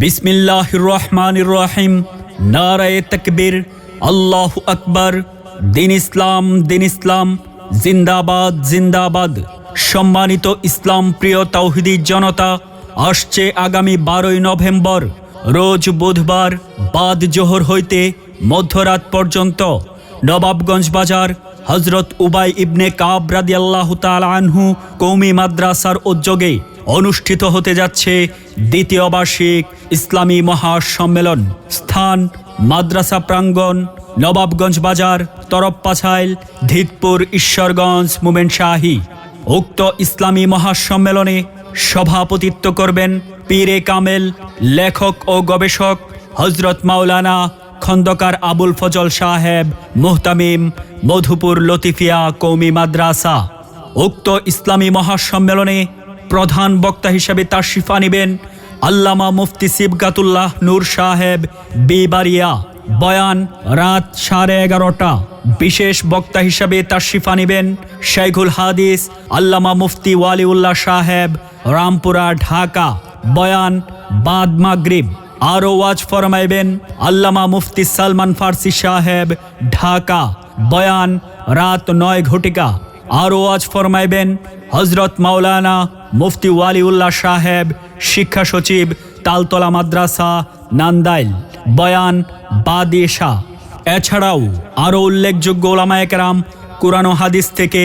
বিসমিল্লাহ রহমান রহিম নারায় তকবীর। আল্লাহ আকবর। দিন ইসলাম দিন ইসলাম। জিন্দাবাদ জিন্দাবাদ। সম্মানিত ইসলাম প্রিয় তৌহিদি জনতা, আসছে আগামী বারোই নভেম্বর, রোজ বুধবার, বাদ জোহর হইতে মধ্যরাত পর্যন্ত। নবাবগঞ্জ বাজার হজরত উবাই ইবনে কাব রাদিয়াল্লাহ তাআলা আনহু কৌমি মাদ্রাসার উদ্যোগে অনুষ্ঠিত হতে যাচ্ছে দ্বিতীয় বার্ষিক ইসলামী মহাসম্মেলন। স্থান মাদ্রাসা প্রাঙ্গণ, নবাবগঞ্জ বাজার, তরপ্পাছাইল ধিতপুর ঈশ্বরগঞ্জ মোমেন শাহী। উক্ত ইসলামী মহাসম্মেলনে সভাপতিত্ব করবেন পীরে কামেল, লেখক ও গবেষক হজরত মাওলানা খন্দকার আবুল ফজল সাহেব, মুহতামিম মধুপুর লতিফিয়া কৌমি মাদ্রাসা। উক্ত ইসলামী মহাসম্মেলনে প্রধান বক্তা হিসেবে তাশরিফা নেবেন আল্লামা মুফতি সিবগাতুল্লাহ নূর সাহেব, বিবারিয়া। বয়ান, রাত সাড়ে এগারোটা। বিশেষ বক্তা হিসাবে তাশরিফা নেবেন শেখুল হাদিস, আল্লামা মুফতি ওয়ালিউল্লাহ সাহেব, রামপুরা, ঢাকা। বয়ান, বাদ মাগরিব। আরও ওয়াজ ফরমাইবেন আল্লামা মুফতি সালমান ফার্সি সাহেব, ঢাকা। বয়ান, রাত নয় ঘটিকা। আরও ওয়াজ ফরমাইবেন হজরত মাওলানা মুফতি ওয়ালিউল্লাহ সাহেব, শিক্ষা সচিব, তালতলা মাদ্রাসা, নান্দাইল, বয়ান বাদিয়েশা এছাড়াও আরও উল্লেখযোগ্য ওলামায়করাম কোরআন হাদিস থেকে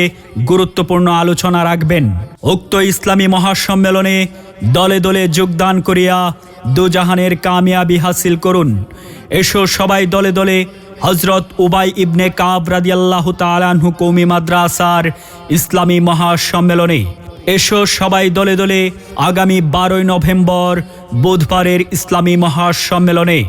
গুরুত্বপূর্ণ আলোচনা রাখবেন। উক্ত ইসলামী মহাসম্মেলনে দলে দলে যোগদান করিয়া দুজাহানের কামিয়াবি হাসিল করুন। এসো সবাই দলে দলে হজরত উবাই ইবনে কাব রাদিয়াল্লাহু তাআলাহু কৌমি মাদ্রাসার ইসলামী মহাসম্মেলনে এসো সবাই দলে দলে আগামী বারোই নভেম্বর বুধবারের ইসলামী মহাসম্মেলনে।